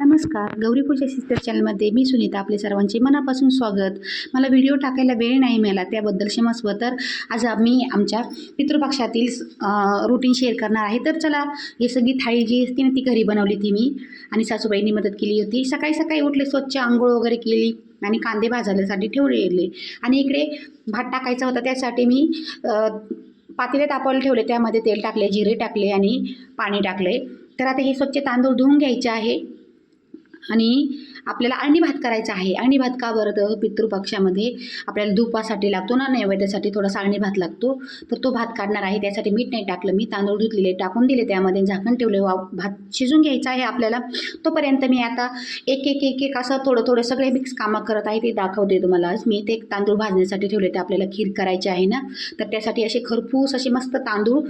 नमस्कार. गौरी पूजा सिस्टर चॅनलमध्ये मी सुनीता आपले सर्वांचे मनापासून स्वागत. मला व्हिडिओ टाकायला वेळ नाही मिळाला त्याबद्दल क्षमस्व तर आज आम्ही आमच्या पितृपक्षातील रुटीन शेअर करणार आहे. तर चला ही सगळी थाळी जी असते ना ती घरी बनवली ती मी. आणि सासूबाईंनी मदत केली होती. सकाळी सकाळी उठले स्वच्छ आंघोळ वगैरे केली आणि कांदे भाजायसाठी ठेवलेले आणि इकडे भात टाकायचा होता त्यासाठी मी पातेले तापवायला ठेवले. त्यामध्ये तेल टाकले जिरे टाकले आणि पाणी टाकले. तर आता हे स्वच्छ तांदूळ धुवून घ्यायचे आहे. आणि आपल्याला अळणी भात करायचा आहे. अळणी भात का बरं? तर पितृपक्षामध्ये आपल्याला धुपासाठी लागतो ना नैवेद्यासाठी थोडासा अळणी भात लागतो. तर तो भात काढणार आहे. त्यासाठी मीठ नाही टाकलं. मी तांदूळ धुतलेले टाकून दिले. त्यामध्ये झाकण ठेवले. वा भात शिजून घ्यायचा आहे आपल्याला. तोपर्यंत मी आता एक एक एक एक असं थोडं थोडं सगळे मिक्स कामं करत आहे. ते दाखवते तुम्हाला आज. मी ते तांदूळ भाजण्यासाठी ठेवले. ते आपल्याला खीर करायची आहे ना. तर त्यासाठी असे खरपूस असे मस्त तांदूळ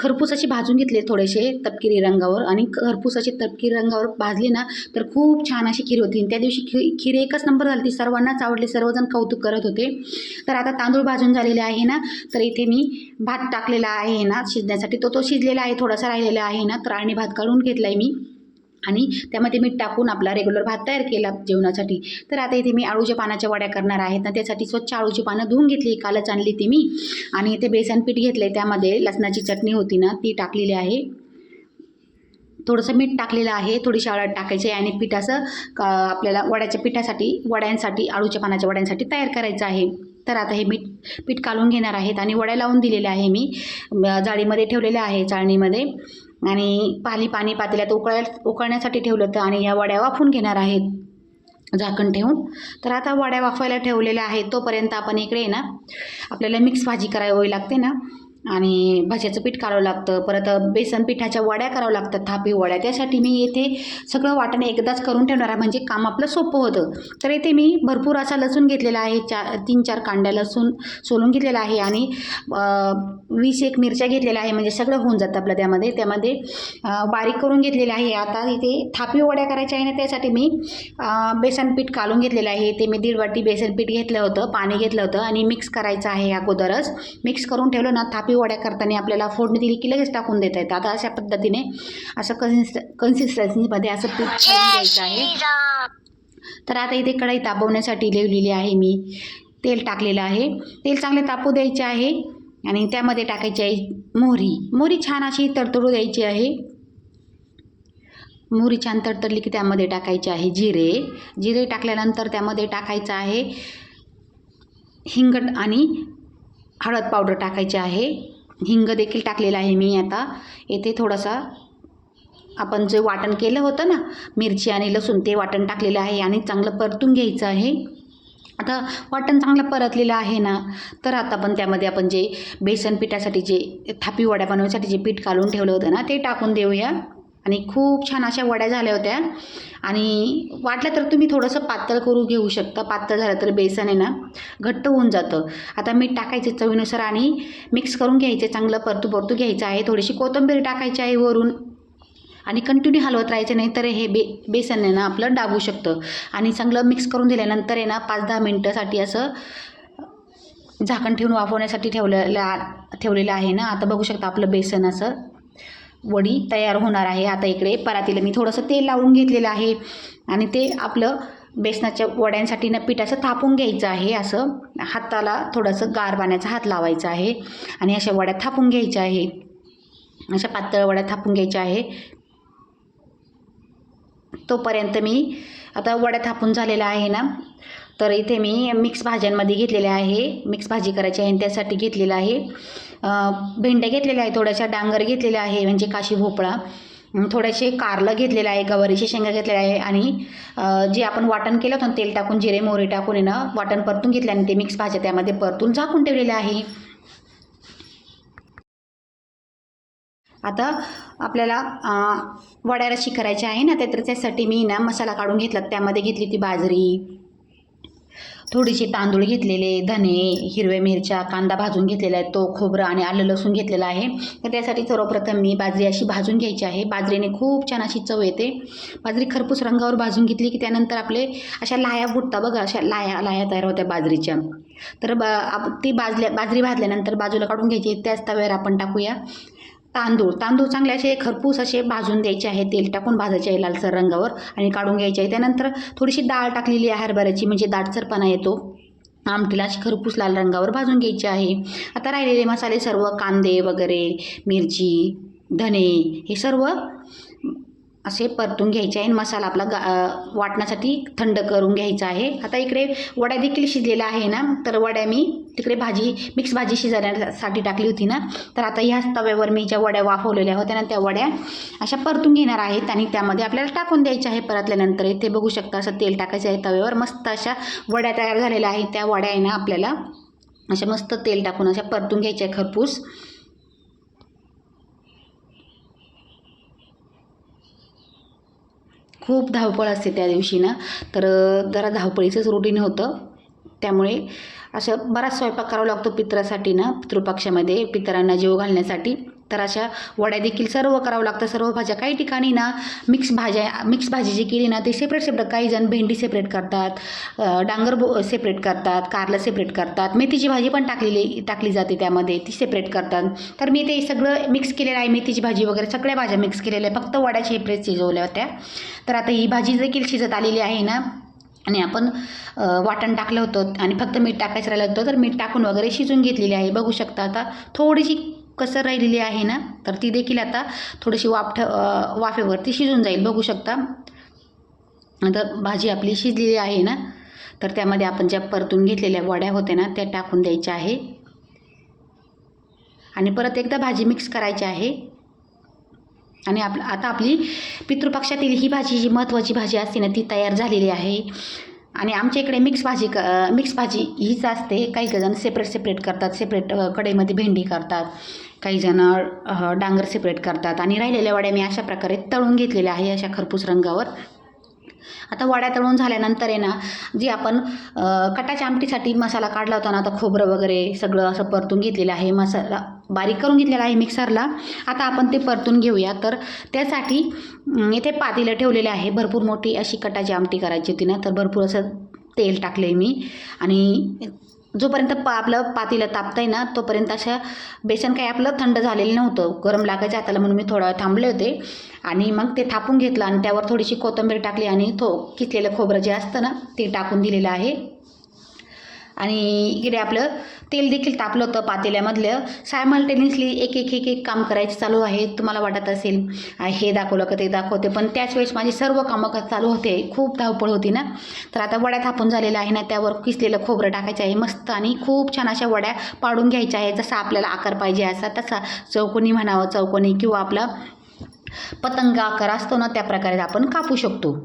खरपूस अशी भाजून घेतले थोडेसे तपकिरी रंगावर आणि खरपुसाची तपकिरी रंगावर भाजली ना तर खूप छान अशी खीर होती. आणि त्या दिवशी खी खीर एकच नंबर झाली ती सर्वांनाच आवडली. सर्वजण कौतुक करत होते. तर आता तांदूळ भाजून झालेले आहे ना तर इथे मी भात टाकलेला आहे ना शिजण्यासाठी. तो तो शिजलेला आहे थोडासा राहिलेला आहे ना तर आणि भात काढून घेतला आहे मी. आणि त्यामध्ये मीठ टाकून आपला रेग्युलर भात तयार केला जेवणासाठी. तर आता इथे मी आळूच्या पानाच्या वड्या करणार आहेत ना त्यासाठी स्वच्छ आळूची पानं धुवून घेतली. कालच आणली ती मी. आणि इथे बेसन पीठ घेतलं आहे त्यामध्ये लसणाची चटणी होती ना ती टाकलेली आहे. थोडंसं मीठ टाकलेलं आहे. थोडीशी हळद टाकायची आहे आणि पिठाचं का आपल्याला वड्याच्या पिठासाठी वड्यांसाठी आळूच्या पानाच्या वड्यांसाठी तयार करायचं आहे. तर आता हे मीठ पीठ काढून घेणार आहेत आणि वड्या लावून दिलेल्या आहे मी. जाळीमध्ये ठेवलेल्या आहे. चाळणीमध्ये आणि पाली पाणी पातेल्यात उकळाय उकळण्यासाठी ठेवलं होतं आणि या वड्या वाफून घेणार आहेत. झाकण ठेवून. तर आता वड्या वाफवायला ठेवलेल्या आहेत तोपर्यंत आपण इकडे ना आपल्याला मिक्स भाजी करावी लागते ना. आणि भाज्याचं पीठ काढावं लागतं. परत बेसन पिठाच्या वड्या करावं लागतात थापी वड्या. त्यासाठी मी येथे सगळं वाटण एकदाच करून ठेवणार आहे. म्हणजे काम आपलं सोपं होतं. तर इथे मी भरपूर असा लसूण घेतलेला आहे. चार तीन चार कांड्या लसूण सोलून घेतलेला आहे आणि वीस एक मिरच्या घेतलेल्या आहे. म्हणजे सगळं होऊन जातं आपलं त्यामध्ये. त्यामध्ये बारीक करून घेतलेलं आहे. आता इथे थापी वड्या करायच्या आहे ना त्यासाठी मी बेसन पीठ काढून घेतलेलं आहे. ते मी दीड वाटी बेसन पीठ घेतलं होतं पाणी घेतलं होतं आणि मिक्स करायचं आहे अगोदरच. मिक्स करून ठेवलं ना थापी वड्या करताना आपल्याला फोडणी दिली की लगेच टाकून देता येतं. आता अशा पद्धतीने असं कन्सिस्ट कन्सिस्टन्सीमध्ये असं पीठ घ्यायचं आहे. तर आता इथे कढई तापवण्यासाठी लिहिलेली आहे मी. तेल टाकलेलं आहे. तेल चांगले तापू द्यायचे आहे. आणि त्यामध्ये टाकायची आहे मोहरी. मोहरी छान अशी तडतडू द्यायची आहे. मोहरी छान तडतडली की त्यामध्ये टाकायचे आहे जिरे. जिरे टाकल्यानंतर त्यामध्ये टाकायचं आहे हिंगट आणि हळद पावडर टाकायची आहे. हिंग देखील टाकलेला आहे मी आता. येथे थोडासा आपण जे वाटण केलं होतं ना मिरची आणि लसूण ते वाटण टाकलेलं आहे आणि चांगलं परतून घ्यायचं आहे. आता वाटण चांगलं परतलेलं आहे ना तर आता आपण त्यामध्ये आपण जे बेसन पिठासाठी जे थापी वड्या बनवण्यासाठी जे पीठ काढून ठेवलं होतं ना ते टाकून देऊया. आणि खूप छान अशा वड्या झाल्या होत्या. आणि वाटलं तर तुम्ही थोडंसं पातळ करू घेऊ शकता. पातळ झालं तर बेसन आहे ना घट्ट होऊन जातं. आता मीठ टाकायचे चवीनुसार आणि मिक्स करून घ्यायचे चांगलं परतू परतू घ्यायचं आहे. थोडीशी कोथिंबीर टाकायची आहे वरून. आणि कंटिन्यू हलवत राहायचं नाही तर हे बे बेसन आहे ना आपलं डाबू शकतं. आणि चांगलं मिक्स करून दिल्यानंतर आहे ना पाच दहा मिनटासाठी असं झाकण ठेवून वाफवण्यासाठी ठेवलेलं ठेवलेलं आहे ना. आता बघू शकता आपलं बेसन असं वडी तयार होणार आहे. आता इकडे परातीला मी थोडंसं तेल लावून घेतलेलं आहे. आणि ते आपलं बेसनाच्या वड्यांसाठी ना पीठ असं थापून घ्यायचं आहे असं हाताला थोडंसं गार पाण्याचा हात लावायचा आहे आणि अशा वड्या थापून घ्यायच्या आहे. अशा पातळ वड्या थापून घ्यायच्या आहे. तोपर्यंत मी आता वड्या थापून झालेल्या आहे ना तर इथे मी मिक्स भाज्यांमध्ये घेतलेल्या आहे. मिक्स भाजी करायची आहे आणि त्यासाठी घेतलेलं आहे. भेंड्या घेतलेल्या आहे थोड्याशा डांगर घेतलेल्या आहे म्हणजे काशी भोपळा. थोडेसे कारलं घेतलेलं आहे गवारीचे शेंगा घेतलेल्या आहे आणि जे आपण वाटण केलं होतं ना, तेल टाकून जिरे मोहरी टाकून येणं वाटण परतून घेतलं आणि ते मिक्स भाज्या त्यामध्ये परतून झाकून ठेवलेले आहे. आता आपल्याला वड्या रशी करायची आहे ना तर त्यासाठी मी ना मसाला काढून घेतला त्यामध्ये घेतली ती बाजरी. थोडीशी तांदूळ घेतलेले धने हिरव्या मिरच्या कांदा भाजून घेतलेला आहे तो खोबरं आणि आलं लसूण घेतलेला आहे. तर त्यासाठी सर्वप्रथम मी बाजरी अशी भाजून घ्यायची आहे. बाजरीने खूप छान अशी चव येते. बाजरी खरपूस रंगावर भाजून घेतली की त्यानंतर आपले अशा लाया फुटता बघा अशा लाया लाया तयार होत्या बाजरीच्या. तर बा आप ती भाजल्या बाजरी भाजल्यानंतर बाजूला काढून घ्यायची त्याच तव्यावर आपण टाकूया. तांदूळ. तांदूळ चांगले असे खरपूस असे भाजून द्यायचे आहे तेल टाकून भाजायचे आहे लालसर रंगावर आणि काढून घ्यायचे आहे. त्यानंतर थोडीशी डाळ टाकलेली आहे हरभऱ्याची म्हणजे दाटसरपणा येतो. आमटीला अशी खरपूस लाल रंगावर भाजून घ्यायची आहे. आता राहिलेले मसाले सर्व कांदे वगैरे मिरची धने हे सर्व असे परतून घ्यायचे आहे. आणि मसाला आपला गा वाटण्यासाठी थंड करून घ्यायचा आहे. आता इकडे वड्या देखील शिजलेला आहे ना. तर वड्या मी तिकडे भाजी मिक्स भाजी शिजवण्यासाठी टाकली होती ना. तर आता ह्याच तव्यावर मी ज्या वड्या वाफवलेल्या होत्या ना त्या वड्या अशा परतून घेणार आहेत. आणि त्यामध्ये आपल्याला टाकून द्यायच्या आहे परतल्यानंतर. इथे बघू शकता असं तेल टाकायचं आहे तव्यावर. मस्त अशा वड्या तयार झालेल्या आहेत. त्या वड्या आहे ना आपल्याला अशा मस्त तेल टाकून अशा परतून घ्यायच्या आहे खरपूस. खूप धावपळ असते त्या दिवशी ना. तर जरा धावपळीचंच रुटीन होतं. त्यामुळे असं बराच स्वयंपाक करावा लागतो पित्रासाठी ना पितृपक्षामध्ये पितरांना जेव घालण्यासाठी. तर अशा वड्या देखील सर्व करावं लागतं. सर्व भाज्या काही ठिकाणी ना मिक्स भाज्या मिक्स भाजी जी केली ना ते सेपरेट सेपरेट काही जण भेंडी सेपरेट करतात डांगर बो सेपरेट करतात कारलं सेपरेट करतात. मेथीची भाजी पण टाकलेली टाकली जाते त्यामध्ये ती सेपरेट करतात. तर मी ते सगळं मिक्स केलेलं आहे मेथीची भाजी वगैरे सगळ्या भाज्या मिक्स केलेल्या आहे फक्त वड्या सेपरेट शिजवल्या होत्या. तर आता ही भाजी देखील शिजत आलेली आहे ना आणि आपण वाटण टाकलं होतं आणि फक्त मीठ टाकायचं राहिलं होतं तर मीठ टाकून वगैरे शिजून घेतलेली आहे. बघू शकता आता थोडीशी कसर राहिलेली आहे ना तर ती देखील आता थोडीशी वाफ वाफेवरती शिजून जाईल. बघू शकता. तर भाजी आपली शिजलेली आहे ना तर त्यामध्ये आपण ज्या परतून घेतलेल्या वड्या होत्या ना त्या टाकून द्यायच्या आहे. आणि परत एकदा भाजी मिक्स करायची आहे. आणि आप आता आपली पितृपक्षातील ही भाजी जी महत्त्वाची भाजी असते ना ती तयार झालेली आहे. आणि आमच्या इकडे मिक्स भाजी क मिक्स भाजी हीच असते. काही जण सेपरेट सेपरेट करतात. सेपरेट अ, कढईमध्ये भेंडी करतात. काही जण डांगर सेपरेट करतात. आणि राहिलेल्या वड्या मी अशा प्रकारे तळून घेतलेल्या आहे अशा खरपूस रंगावर. आता वड्या तळून झाल्यानंतर आहे ना जी आपण कटाच्या आमटीसाठी मसाला काढला होता ना आता खोबरं वगैरे सगळं असं परतून घेतलेलं आहे मसाला बारीक करून घेतलेला आहे मिक्सरला. आता आपण ते परतून घेऊया. तर त्यासाठी इथे पातेलं ठेवलेले आहे. भरपूर मोठी अशी कटाची आमटी करायची होती ना तर भरपूर असं तेल टाकले मी. आणि जोपर्यंत पा आपलं पातेलं तापतंय ना तोपर्यंत अशा बेसन काही आपलं थंड झालेलं नव्हतं. गरम लागायच्या हाताला म्हणून मी थोडा वेळ थांबले होते. आणि मग ते थापून घेतलं आणि त्यावर थोडीशी कोथिंबीर टाकली आणि थो किसलेलं खोबरं जे असतं ना ते टाकून दिलेलं आहे. आणि इकडे आपलं तेल देखील तापलं होतं पातेल्यामधलं. सायमल्टेनियसली एक एक एक एक काम करायचं चालू आहे. तुम्हाला वाटत असेल हे दाखवलं का ते दाखवते. पण त्याच वेळेस माझी सर्व कामं चालू होते. खूप धावपळ होती ना. तर आता वड्या थापून झालेल्या आहे ना त्यावर किसलेलं खोबरं टाकायचं आहे मस्त आणि खूप छान अशा वड्या पाडून घ्यायच्या आहे जसा आपल्याला आकार पाहिजे असा तसा चौकोनी म्हणावं चौकोनी किंवा आपला पतंग आकार असतो ना त्या प्रकारे आपण कापू शकतो.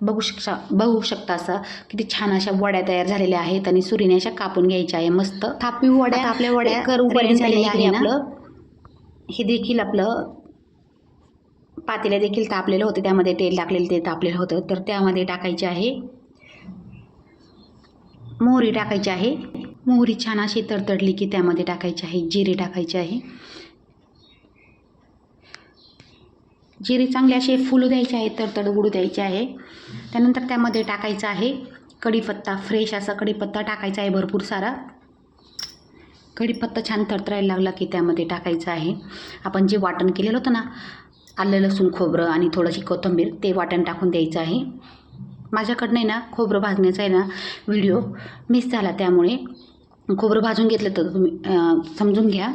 बघू शकता बघू शकता असं. किती छान अशा वड्या तयार झालेल्या आहेत आणि सुरीने अशा कापून घ्यायच्या आहे. मस्त थापी वड्या आपल्या वड्या झालेल्या आहे आपलं. हे देखील आपलं पातेलं देखील तापलेलं होतं. त्यामध्ये तेल टाकलेलं ते तापलेलं होतं. तर त्यामध्ये टाकायचे आहे. मोहरी टाकायची आहे. मोहरी छान अशी तडतडली की त्यामध्ये टाकायची आहे. जिरे टाकायचे आहे. जिरे चांगले असे फुलू द्यायचे आहे तर उडू द्यायचे आहे. त्यानंतर त्यामध्ये टाकायचं आहे कढीपत्ता फ्रेश असा कढीपत्ता टाकायचा आहे भरपूर सारा. कढीपत्ता छान तडतरायला लागला की त्यामध्ये टाकायचं आहे. आपण जे वाटण केलेलं होतं ना आलं लसूण खोबरं आणि थोडीशी कोथिंबीर ते वाटण टाकून द्यायचं आहे. माझ्याकडनं आहे ना खोबरं भाजण्याचा आहे ना व्हिडिओ मिस झाला त्यामुळे. खोबरं भाजून घेतलं तर तुम्ही समजून घ्या.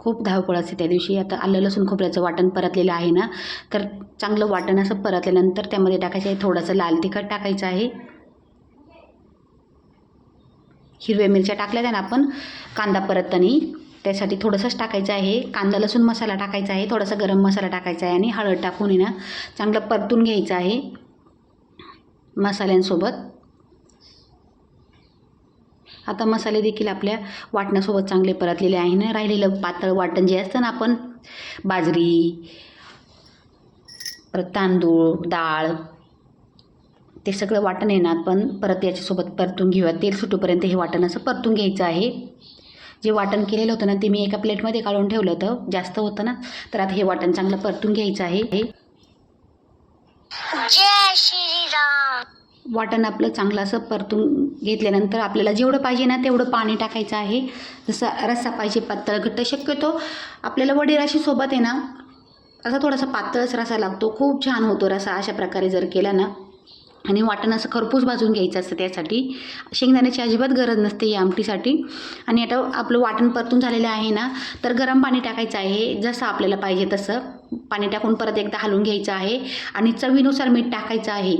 खूप धावपळ असते त्या दिवशी. आता आलं लसूण खोबऱ्याचं वाटण परतलेलं आहे ना तर चांगलं वाटण असं परतल्यानंतर त्यामध्ये टाकायचं आहे थोडंसं लाल तिखट टाकायचं आहे. हिरव्या मिरच्या टाकल्या त्या ना आपण कांदा परतताना. त्यासाठी थोडंसंच टाकायचं आहे. कांदा लसूण मसाला टाकायचा आहे. थोडासा गरम मसाला टाकायचा आहे आणि हळद टाकून ना चांगलं परतून घ्यायचं आहे मसाल्यांसोबत. आता मसाले देखील आपल्या वाटणासोबत चांगले परतलेले आहे ना? राहिलेलं पातळ वाटण जे असतं ना आपण? बाजरी परत तांदूळ डाळ ते सगळं वाटण आहे ना आपण परत याच्यासोबत परतून घेऊया. तेल सुटूपर्यंत हे वाटण असं परतून घ्यायचं आहे. जे वाटण केलेलं होतं ना ते मी एका प्लेटमध्ये काढून ठेवलं होतं. जास्त होतं ना? तर आता हे वाटण चांगलं परतून घ्यायचं आहे. हे जय श्रीराम वाटण आपलं चांगलं असं परतून घेतल्यानंतर आपल्याला जेवढं पाहिजे ना तेवढं पाणी टाकायचं आहे. जसं रस्सा पाहिजे पातळ घट्ट शक्यतो आपल्याला वडीराशी सोबत आहे ना असा थोडासा पातळच रसा लागतो. खूप छान होतो रसा अशा प्रकारे जर केला ना. आणि वाटण असं खरपूस भाजून घ्यायचं असतं त्यासाठी. शेंगदाण्याची अजिबात गरज नसते या आमटीसाठी. आणि आता आपलं वाटण परतून झालेलं आहे ना तर गरम पाणी टाकायचं आहे. जसं आपल्याला पाहिजे तसं. पाणी टाकून परत एकदा हलवून घ्यायचं आहे. आणि चवीनुसार मीठ टाकायचं आहे.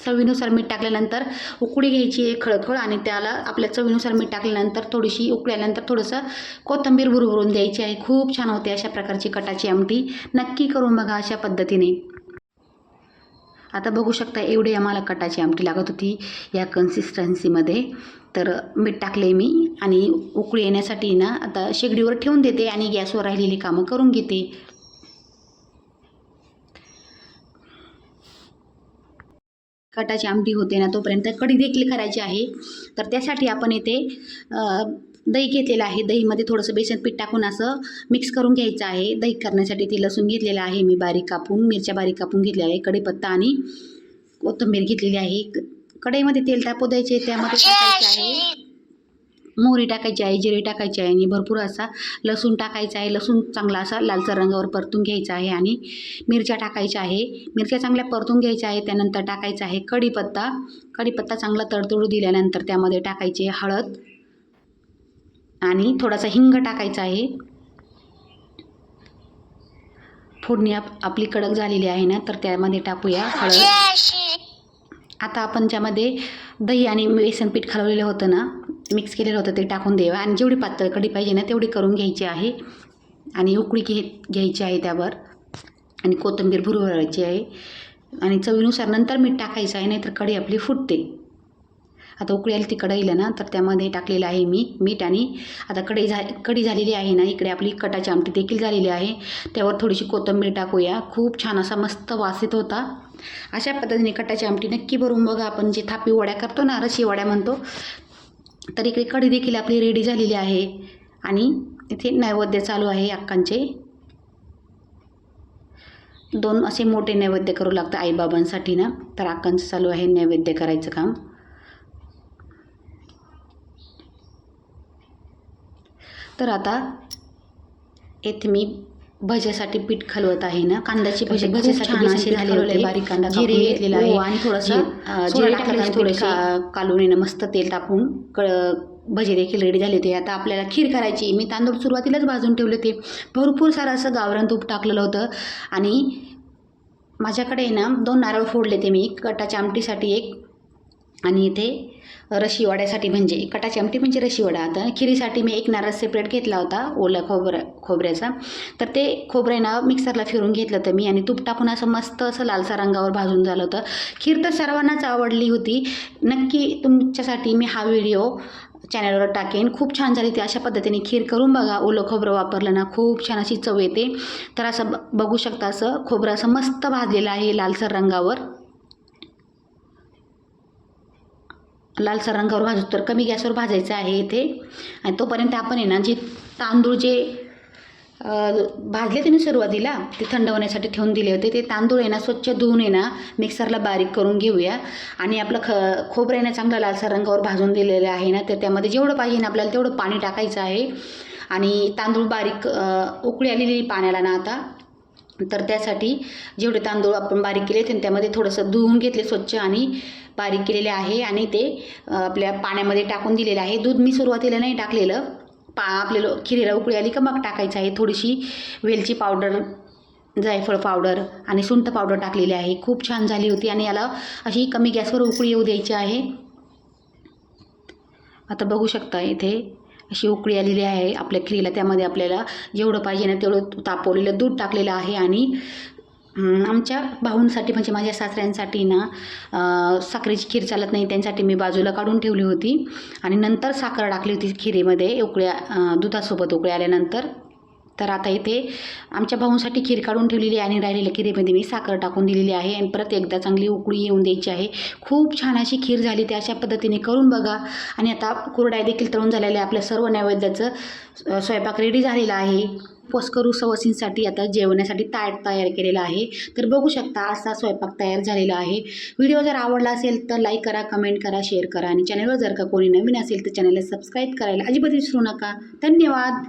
चवीनुसार मीठ टाकल्यानंतर उकळी घ्यायची आहे खळखळ आणि त्याला आपल्या चवीनुसार मीठ टाकल्यानंतर थोडीशी उकळल्यानंतर थोडंसं कोथिंबीर भुरभरून द्यायची आहे खूप छान होते अशा प्रकारची कटाची आमटी. नक्की करून बघा अशा पद्धतीने. आता बघू शकता एवढी आम्हाला कटाची आमटी लागत होती या कन्सिस्टन्सीमध्ये तर मीठ टाकले मी आणि उकळी येण्यासाठी ना आता शेगडीवर ठेवून देते आणि गॅसवर राहिलेली कामं करून घेते. कटाची आमटी होते ना तोपर्यंत कढी देखील करायची आहे. तर त्यासाठी आपण येथे दही घेतलेलं आहे. दहीमध्ये थोडंसं बेसन पीठ टाकून असं मिक्स करून घ्यायचं आहे. दही करण्यासाठी ते लसूण घेतलेलं आहे. मी बारीक कापून मिरच्या बारीक कापून घेतल्या आहे. कढीपत्ता आणि कोथिंबीर घेतलेली आहे. क- कढईमध्ये तेल टाकू द्यायचे त्यामध्ये टाकायचे आहे. मोहरी टाकायची आहे जिरे टाकायची आहे आणि भरपूर असा लसूण टाकायचा आहे. लसूण चांगला असा लालसर रंगावर परतून घ्यायचा आहे आणि मिरच्या टाकायच्या आहे. मिरच्या चांगल्या परतून घ्यायच्या आहे त्यानंतर टाकायचा आहे कढीपत्ता. कढीपत्ता चांगला तडतडू दिल्यानंतर त्यामध्ये टाकायची हळद आणि थोडासा हिंग टाकायचा आहे. फोडणी आप आपली कडक झालेली आहे ना तर त्यामध्ये टाकूया हळद. आता आपण ज्यामध्ये दही आणि बेसन पीठ खालवलेलं होतं ना मिक्स केलेलं होतं ते टाकून द्यावं आणि जेवढी पातळ कढी पाहिजे ना तेवढी करून घ्यायची आहे. आणि उकळी घे घ्यायची आहे त्यावर. आणि कोथिंबीर भुरभरायची आहे. आणि चवीनुसार नंतर मीठ टाकायचं आहे नाहीतर कढी आपली फुटते. आता उकळी आली ती कढईला ना तर त्यामध्ये टाकलेलं आहे मी मीठ आणि आता कढई झा कढी झालेली आहे ना इकडे आपली कटाची आमटी देखील झालेली आहे. त्यावर थोडीशी कोथिंबीर टाकूया. खूप छान असा मस्त वास येत होता. अशा पद्धतीने कटाची आमटी नक्की भरून बघा. आपण जे थापी वड्या करतो ना रशी वड्या म्हणतो तर इकडे कढी देखील आपली रेडी झालेली आहे. आणि इथे नैवेद्य चालू आहे अक्कांचे. दोन असे मोठे नैवेद्य करू लागतं आईबाबांसाठी ना. तर अक्कांचं चालू आहे नैवेद्य करायचं काम. तर आता येथे मी भज्यासाठी पीठ खलवत आहे ना? कांद्याची भजी भज्यासाठी असे झाले होते. बारीक कांदा जिरे घेतलेला आहे. आणि थोडंसं जिरे थोडेसे. कालून येणं मस्त तेल टाकून क भजी देखील रेडी झाले होते. आता आपल्याला खीर करायची. मी तांदूळ सुरुवातीलाच भाजून ठेवले होते. भरपूर सारं असं गावरान तूप टाकलेलं होतं. आणि माझ्याकडे ना दोन नारळ फोडले ते मी. कटाच्या आमटीसाठी एक. आणि इथे रशीवड्यासाठी म्हणजे कटाची आमटी म्हणजे रशी वडा आता खिरीसाठी मी एक नारळ सेपरेट घेतला होता ओला खोबऱ्या खोबऱ्याचा. तर ते खोबरे ना मिक्सरला फिरून घेतलं होतं मी आणि तूप टाकून असं मस्त असं लालसा रंगावर भाजून झालं होतं. खीर तर सर्वांनाच आवडली होती. नक्की तुमच्यासाठी मी हा व्हिडिओ चॅनलवर टाकेन. खूप छान झाली ती. अशा पद्धतीने खीर करून बघा. ओलं खोबरं वापरलं ना खूप छान अशी चव येते. तर असं ब बघू शकता असं खोबरं असं मस्त भाजलेलं आहे लालसर रंगावर. लालसर रंगावर भाजू तर कमी गॅसवर भाजायचं आहे इथे. आणि तोपर्यंत आपण आहे ना जे तांदूळ जे भाजले ते मी सुरुवातीला ते थंड होण्यासाठी ठेवून दिले होते. ते तांदूळ आहे ना स्वच्छ धुवून आहे ना मिक्सरला बारीक करून घेऊया. आणि आपलं ख खोबरं आहे ना चांगलं लालसर रंगावर भाजून दिलेलं आहे ना तर त्यामध्ये जेवढं पाहिजे ना आपल्याला तेवढं पाणी टाकायचं आहे. आणि तांदूळ बारीक उकळी आलेली पाण्याला ना आता. तर त्यासाठी जेवढे तांदूळ आपण बारीक केले ते त्यामध्ये थोडंसं धुवून घेतले स्वच्छ आणि बारीक केलेले आहे आणि ते आपल्या पाण्यामध्ये टाकून दिलेलं आहे. दूध मी सुरुवातीला नाही टाकलेलं. पा आपल्याला खिरीला उकळी आली का मग टाकायचं आहे. थोडीशी वेलची पावडर जायफळ पावडर आणि सुंठ पावडर टाकलेली आहे. खूप छान झाली होती आणि याला अशी कमी गॅसवर उकळी येऊ द्यायची आहे. आता बघू शकता इथे अशी उकळी आलेली आहे आपल्या खिरीला. त्यामध्ये आपल्याला जेवढं पाहिजे ना तेवढं तापवलेलं दूध टाकलेलं आहे आणि आमच्या भाऊंसाठी म्हणजे माझ्या सासऱ्यांसाठी ना साखरेची खीर चालत नाही त्यांसाठी मी बाजूला काढून ठेवली होती. आणि नंतर साखर टाकली होती खिरीमध्ये उकळ्या दुधासोबत उकळ्या आल्यानंतर. तर आता इथे आमच्या भाऊंसाठी खीर काढून ठेवलेली आहे आणि राहिलेल्या खिरीमध्ये मी साखर टाकून दिलेली आहे. आणि परत एकदा चांगली उकळी येऊन द्यायची आहे. खूप छान अशी खीर झाली ती अशा पद्धतीने करून बघा. आणि आता कुरडाय देखील तळून झालेल्या आहे आपल्या सर्व नैवेद्याचं स्वयंपाक रेडी झालेला आहे. उपवास करू सवसींसाठी आता जेवण्यासाठी ताट तयार केलेलं आहे. तर बघू शकता असा स्वयंपाक तयार झालेला आहे. व्हिडिओ जर आवडला असेल तर लाईक करा कमेंट करा शेअर करा. आणि चॅनलवर जर का कोणी नवीन असेल तर चॅनलला सबस्क्राईब करायला अजिबात विसरू नका. धन्यवाद!